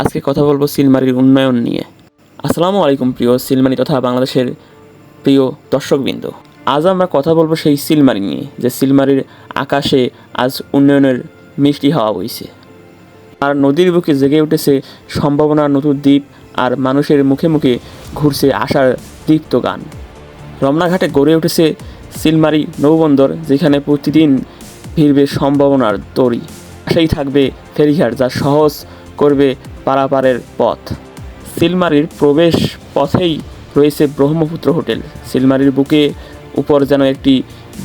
আজকে কথা বলব সিলমারির উন্নয়ন নিয়ে। আসসালামু আলাইকুম প্রিয় সিলমারি তথা বাংলাদেশের প্রিয় দর্শকবৃন্দ। আজ আমরা কথা বলব সেই সিলমারি নিয়ে, যে সিলমারির আকাশে আজ উন্নয়নের মিষ্টি হাওয়া বইছে। আর নদীর বুকে জেগে উঠেছে সম্ভাবনার নতুন দ্বীপ আর মানুষের মুখে মুখে ঘুরছে আশার দীপ্ত গান। রমনাঘাটে গড়ে উঠেছে সিলমারি নৌবন্দর, যেখানে প্রতিদিন ভিড়বে সম্ভাবনার তরি। সেই থাকবে ফেরিঘাট, যা সহজ করবে পারাপারের পথ। সিলমারির প্রবেশ পথেই রয়েছে ব্রহ্মপুত্র হোটেল। সিলমারির বুকে উপর যেন একটি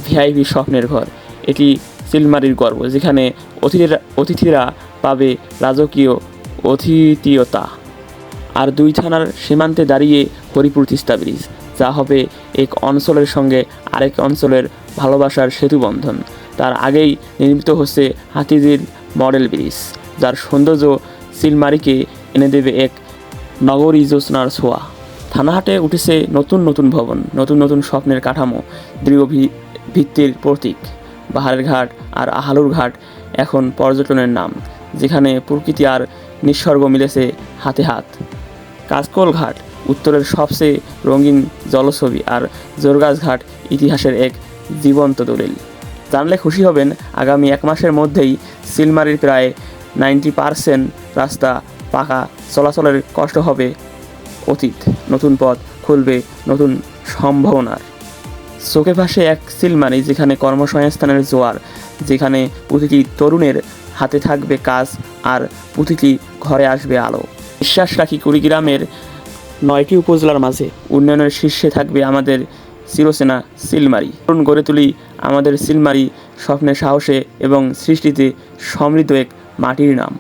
ভিআইপি স্বপ্নের ঘর। এটি সিলমারির গর্ব, যেখানে অতিথিরা অতিথিরা পাবে রাজকীয় অতিথিয়তা। আর দুই থানার সীমান্তে দাঁড়িয়ে হরিপুর তিস্তা ব্রিজ, যা হবে এক অঞ্চলের সঙ্গে আরেক অঞ্চলের ভালোবাসার সেতুবন্ধন। তার আগেই নির্মিত হচ্ছে হাতিঝিল মডেল ব্রিজ, যার সৌন্দর্য সিলমারিকে এনে দেবে এক নগরী জ্যোৎস্নার ছোঁয়া। থানাহাটে উঠেছে নতুন নতুন ভবন, নতুন নতুন স্বপ্নের কাঠামো, দৃঢ় ভিত্তির প্রতীক পাহাড়ের ঘাট আর আহালুর ঘাট এখন পর্যটনের নাম, যেখানে প্রকৃতি আর নিঃসর্গ মিলেছে হাতে হাত। কাজকল ঘাট, উত্তরের সবচেয়ে রঙিন জলছবি আর জোরগাছ ঘাট ইতিহাসের এক জীবন্ত দলিল। জানলে খুশি হবেন, আগামী এক মাসের মধ্যেই সিলমারির প্রায় নাইনটি পারসেন্ট রাস্তা পাকা, চলাচলের কষ্ট হবে অতীত, নতুন পথ খুলবে নতুন সম্ভাবনার। চোখে ভাসে এক সিলমারি যেখানে কর্মসংস্থানের জোয়ার, যেখানে প্রতিটি তরুণের হাতে থাকবে কাজ আর প্রতিটি ঘরে আসবে আলো। বিশ্বাস রাখি কুড়িগ্রামের নয়টি উপজেলার মাঝে উন্নয়নের শীর্ষে থাকবে আমাদের চিরসেনা সিলমারি। তরুণ গড়ে তুলি আমাদের সিলমারি স্বপ্নের সাহসে এবং সৃষ্টিতে সমৃদ্ধ এক মাটির নাম।